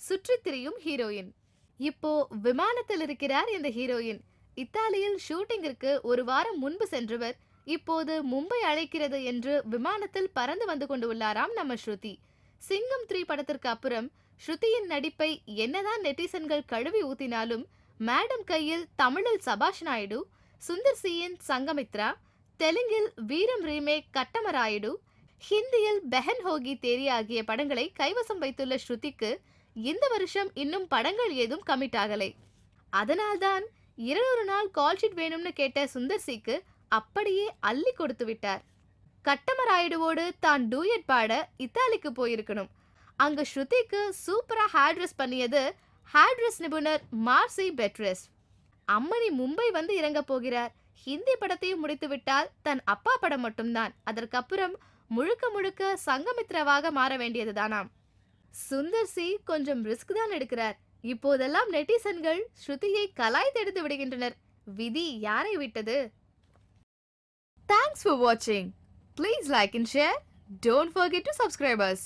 சுற்றித் திரியும் ஹீரோயின். இப்போ விமானத்தில் இருக்கிறார் இந்த ஹீரோயின். இத்தாலியில் ஷூட்டிங்கிற்கு ஒரு வாரம் முன்பு சென்றவர் இப்போது மும்பை அழைக்கிறது என்று விமானத்தில் பறந்து வந்து கொண்டு உள்ளாராம் நம்ம ஸ்ருதி. சிங்கம் த்ரீ படத்திற்கு அப்புறம் ஸ்ருதியின் நடிப்பை என்னதான் நெட்டிசன்கள் கழுவி ஊத்தினாலும் மேடம் கையில் தமிழில் சபாஷ் நாயுடு சுந்தர் சியின் சங்கமித்ரா தெலுங்கில் வீரம் ரீமேக் கட்டமராயுடு ஹிந்தியில் பெஹன் ஹோகி தேரி ஆகிய படங்களை கைவசம் வைத்துள்ள ஸ்ருதிக்கு இந்த வருஷம் இன்னும் படங்கள் ஏதும் கமிட் ஆகலை. அதனால்தான் இருநூறு நாள் கால்ஷீட் வேணும்னு கேட்ட சுந்தர் சிக்கு அப்படியே அள்ளி கொடுத்து விட்டார். கட்டமராயுடுவோடு தான் டூயட் பாட இத்தாலிக்கு போயிருக்கணும். அங்க ஸ்ருதிக்கு சூப்பரா ஹேட்ரஸ் பண்ணியது ஹேட்ரஸ் நிபுணர் மார்சி பெட்ரெஸ். அம்மணி மும்பை வந்து இறங்க போகிறார். ஹிந்தி படத்தையும் முடித்து விட்டால் தன் அப்பா படம் மட்டும்தான். அதற்கப்புறம் முழுக்க முழுக்க சங்கமித்ராவாக மாற வேண்டியதுதானாம். சுந்தர் சி கொஞ்சம் ரிஸ்க் தான் எடுக்கிறார். இப்போதெல்லாம் நெட்டிசன்கள் ஸ்ருதியை கலாய்த்தெடுத்து விடுகின்றனர். விதி யாரை விட்டது? தேங்க்ஸ் ஃபார் வாட்சிங் please like and share don't forget to subscribers